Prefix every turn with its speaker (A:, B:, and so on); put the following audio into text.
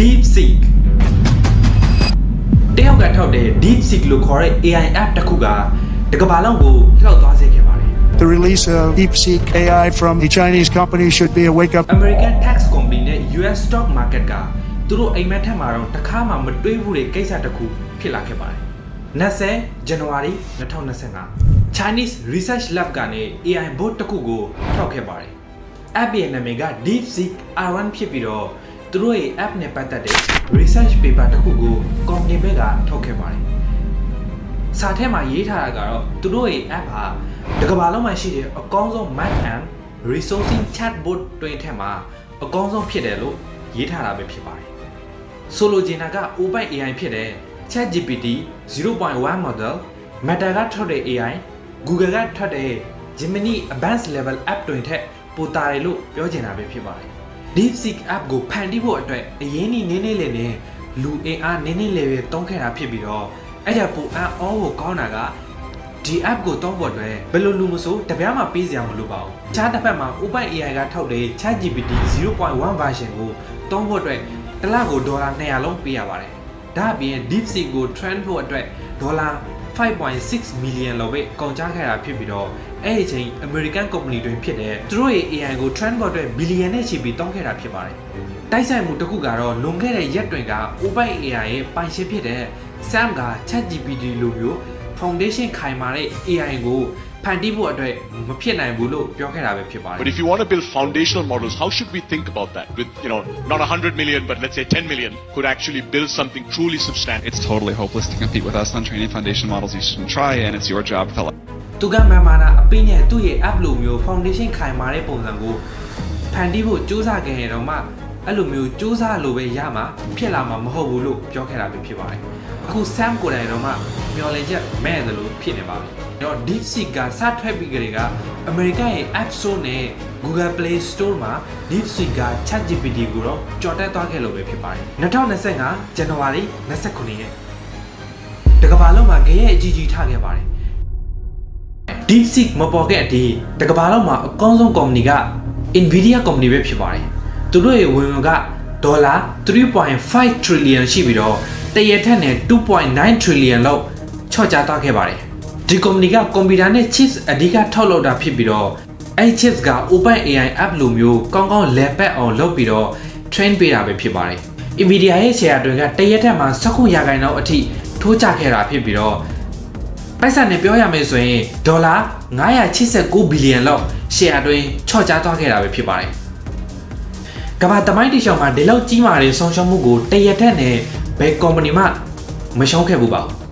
A: DeepSeek တယောက်ကထောက်တဲ့ DeepSeek လို့ခေါ်တဲ့ AI app တစ်ခုကတကမ္ဘာလုံးကိုလှောက်သွားစေခဲ့ပါတယ်
B: The release of DeepSeek AI from a Chinese company should be a wake up
A: American Tax Company နဲ့ US Stock Market ကသူတို့အိမ်မက်ထက်မှာတော့တစ်ခါမှမတွေးဘူးတဲ့ကိစ္စတစ်ခုဖြစ်လာခဲ့ပါတယ်။20 January 2025 Chinese Research Lab ကနေ AI bot တစ်ခုကိုထောက်ခဲ့ပါတယ်။ app ရဲ့နာမည်က DeepSeek R1 ဖြစ်ပြီးတော့ သူတို့ရဲ့ app နဲ့ပတ်သက်တဲ့ research paper တစ်ခုကို company ဘက်ကထုတ်ခဲ့ပါတယ်။စာထဲမှာရေးထားတာကတော့သူတို့ရဲ့ app ဟာတကမ္ဘာလုံးမှာရှိတဲ့အကောင်းဆုံး math and resourcing chatbot တွေထက်မှာအကောင်းဆုံးဖြစ်တယ်လို့ရေးထားတာပဲဖြစ်ပါတယ်။ဆိုလိုချင်တာက OpenAI ဖြစ်တဲ့ ChatGPT 0.1 model Meta ကထွက်တဲ့ AI Google ကထွက်တဲ့ Gemini Advanced Level App တွေထက်ပိုတာတယ်လို့ပြောချင်တာပဲဖြစ်ပါတယ်။ DeepSeek App ကိုဖန်တီးဖို့အတွက်အရင်းနှီးနည်းနည်းလေးနဲ့လူအင်အားနည်းနည်းလေးပဲတုံးခဲ့တာဖြစ်ပြီးတော့အဲ့ဒါပိုအံ့ဩဖို့ကောင်းတာကဒီ app ကိုတောင်းဖို့အတွက်ဘယ်လိုလူမဆိုတပြားမှပေးစရာမလိုပါဘူး။ခြားတစ်ဖက်မှာ OpenAI ကထောက်တဲ့ ChatGPT 0.1 version ကိုတောင်းဖို့အတွက်တစ်လကိုဒေါ်လာ200လုံးပေးရပါတယ်။ဒါအပြင် DeepSeek ကို train ဖို့အတွက်ဒေါ်လာ 5.6 million လောက်ပဲကုန်ကျခဲ့တာဖြစ်ပြီးတော့အဲ့ဒီအချိန် American company တွေဖြစ်တဲ့သူတို့ရဲ့ AI ကို train ဖို့အတွက် billion နဲ့ချီပြီးတောင်းခဲ့တာဖြစ်ပါတယ်။တိုက်ဆိုင်မှုတစ်ခုကတော့လွန်ခဲ့တဲ့ရက်တွေက OpenAI ရဲ့ပိုင်ရှင်ဖြစ်တဲ့ Sam က ChatGPT လိုမျိုး foundation ခိုင်မာတဲ့ AI ကို ဖန်တီးဖို့အတွက်မဖြစ်နိုင်ဘူးလို့ပြောခဲ့တာပဲဖြစ်ပါတယ်
C: But if you want to build foundational models, how should we think about that? With, you know, not 100 million, but let's say 10 million could actually build something truly substantial.
D: It's totally hopeless to compete with us on training foundation models. You shouldn't try, and it's your job to let
A: သူကမှန်မှန်တာအပိနဲ့သူ့ရဲ့ app လိုမျိုး foundation ခိုင်မာတဲ့ပုံစံကိုဖန်တီးဖို့စူးစမ်းခဲ့ရင်တော့မှအဲ့လိုမျိုးစူးစမ်းလို့ပဲရမှာဖြစ်လာမှာမဟုတ်ဘူးလို့ပြောခဲ့တာပဲဖြစ်ပါတယ်အခု Sam ကိုယ်တိုင်တော့မှမျော်လင့်ချက်မဲ့တယ်လို့ဖြစ်နေပါပြီအဲ့ တော့ DeepSeek ကစထွက်ပြီးကြတဲ့က American ရဲ့ App Store နဲ့ Google Play Store မှာ DeepSeek က ChatGPT ကိုတော့ကြော်တက်သွားခဲ့လို့ပဲဖြစ်ပါတယ်2025 January 29ရက်တကမ္ဘာလုံးမှာဂရဲအကြီးကြီးထားခဲ့ပါတယ် DeepSeek မပေါ်ခဲ့အဒီတကမ္ဘာလုံးမှာအကောင်းဆုံးကုမ္ပဏီက Nvidia ကုမ္ပဏီပဲဖြစ်ပါတယ်။သူတို့ရဲ့ဝင်ငွေကဒေါ်လာ3.5 trillion ရှိပြီးတော့တရက်ထက်နဲ့2.9 trillion လောက်ချော့ချသွားခဲ့ပါတယ်။ ဒီကုမ္ပဏီကကွန်ပျူတာနဲ့ chips အဓိကထုတ်လုပ်တာဖြစ်ပြီးတော့အဲ့ chips က OpenAI app လိုမျိုးကောင်းကောင်းလည်ပတ်အောင်လုပ်ပြီးတော့ train ပေးတာပဲဖြစ်ပါတယ်။ Nvidia ရဲ့ share တွေကတရက်ထက်မှာ19ရာခိုင်နှုန်းအထိထိုးကျခဲ့တာဖြစ်ပြီးတော့ပိုက်ဆံနဲ့ပြောရမယ်ဆိုရင်ဒေါ်လာ989ဘီလီယံလောက်ရှယ်ယာတွင်ချော့ချသွားခဲ့တာပဲဖြစ်ပါတယ်။ကမ္ဘာတမိုင်းတိရှောင်မှာဒီလောက်ကြီးမားတဲ့ဆုံးရှုံးမှုကိုတရက်ထက်နဲ့ဘယ်ကုမ္ပဏီမှမရှုံးခဲ့ဘူးပါဘူး